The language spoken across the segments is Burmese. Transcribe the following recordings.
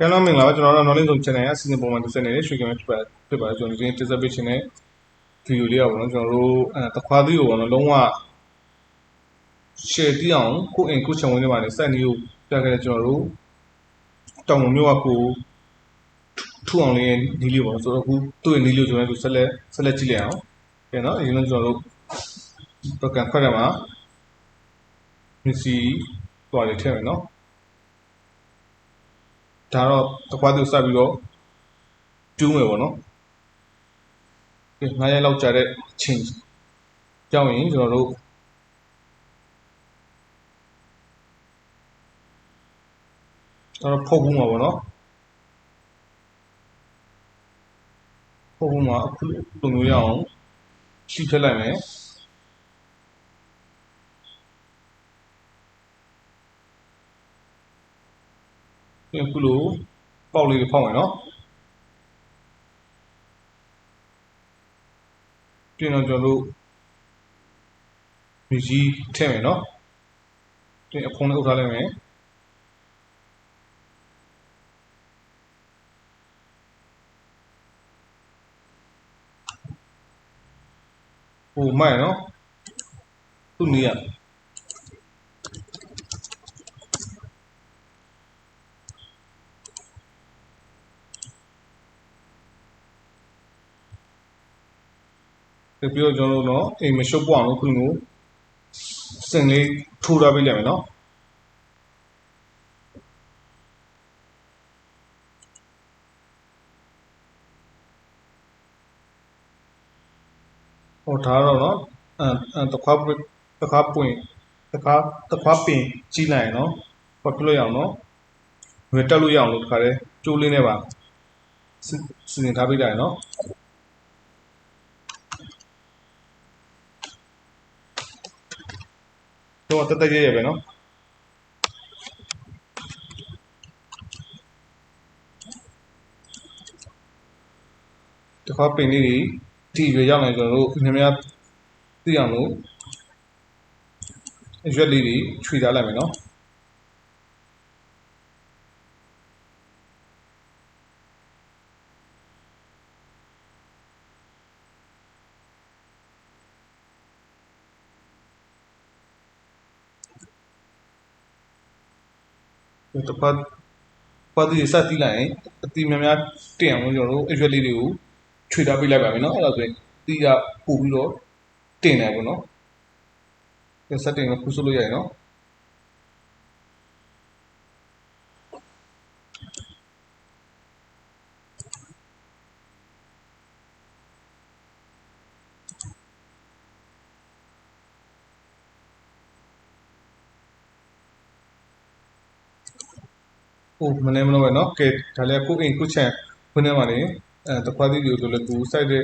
ကဲတော့မင်္ဂလာပါကျွန်တော်တို့ knowledge zone channel ရဲ့အစီအစဉ်ပုံမှန်တစ်စက်နေတဲ့ရွှေကမဲဖြစ်ပါဖြစ်ပါတယ်ကျွန်တော်ဒီနေ့တင်ဆက်ပေးခြင်းတဲ့ဗီဒီယိုလေးอ่ะပေါ့နော်ကျွန်တော်တို့အဲတခွားသီးကိုပေါ့နော်လုံးဝ share တိအောင်ကိုအင်ကိုချံဝင်နေပါနဲ့စက်နေကိုပြခဲ့တဲ့ကျွန်တော်တို့တောင်ပေါ်မြို့ကကိုထူအောင်လေးရဲ့နီးလေးပေါ့နော်ဆိုတော့အခုသူ့ရဲ့နီးလေးကိုကျွန်တော်တို့ဆက်လက်ဆက်လက်ကြည့်လိုက်အောင်ကဲနော်အရင်ဆုံးကျွန်တော်တို့ program ခွက်ရမှာမစ္စည်းသွားလေးထည့်မယ်နော် ဒါတော့တကွားသူစပြီးတော့တူးမယ်ပေါ့နော်။ဒီ9ရက်လောက်ကြာတဲ့အချိန်ကြောင်းရင်ကျွန်တော်တို့တော့ဖုတ်ဘူးမှာပေါ့နော်။ဖုတ်ဘူးမှာအခုလိုမျိုးရအောင်ရှိထက်လိုက်မယ်။ ပြန်ခုလိုပေါက်လေးတွေဖောက်မယ်နော်ပြင်တော့ကျွန်တော်တို့မြကြီးထည့်မယ်နော်ပြင်အဖုံးလေးအုပ်ထားလိုက်မယ်ဟိုမိုက်နော်သူ့နေရ ပြီးတော့ကျွန်တော်တို့တော့အိမ်မရှုပ်ပွအောင်လို့ခုလိုစင်လေးထိုးထားပေးလိုက်မယ်နော်ဟိုဒါတော့နော်အဲတခွားတခွားပွင့်တခွားတခွားပင်ကြီးလိုက်နော်ဟောပြလို့ရအောင်နော်ဝယ်တက်လို့ရအောင်လို့တခါတည်းကျိုးလေးနဲ့ပါစီစဉ်ထားပေးလိုက်နော် တော့တက်တက်ရရပဲနော်တခါပင်လေးတွေဒီရွေရောက်နေကျွန်တော်တို့နည်းများသိအောင်လို့ရွက်လေးတွေခြွေထားလိုက်မယ်နော် တပတ်ပတ်ဒီစတိလိုက်ရင်အတိများများတင်အောင်လို့ကျွန်တော်တို့အရွက်လေးတွေကိုခြွေထားပေးလိုက်ပါမယ်နော်အဲ့ဒါဆိုရင်တီးကပို့ပြီးတော့တင်တယ်ပေါ့နော်ဒီစတင်ကပူဆိုလို့ရရင်နော် ဟိုမနေမလို့ပဲเนาะကဲဒါလည်းကိုအိမ်ကိုချန်ခွင်းထဲမှာနေအဲတခွားသီးတွေဆိုလည်းကိုစိုက်တဲ့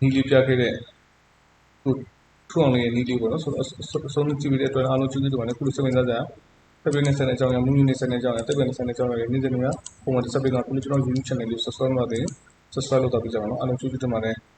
နီးလေးပြခဲ့တဲ့ကိုထူအောင်လေးနီးလေးပေါ့နော်ဆိုတော့အဆုံးကြည့်ပြီးတဲ့အတွက်အားလုံးကျေးဇူးတင်ပါတယ်ခုလိုစိတ်ဝင်စားကြတက်ပြနေစတဲ့အကြောင်းရမူးမြူနေစတဲ့အကြောင်းရတက်ပြနေစတဲ့အကြောင်းရနေ့စဉ်များပုံမှန်တစ်ဆက်ပေးတော့ခုလိုကျွန်တော် YouTube channel လေး subscribe လုပ်ပါတယ် subscribe လုပ်တော့ပြကြပါတော့အားလုံးကျေးဇူးတင်ပါတယ်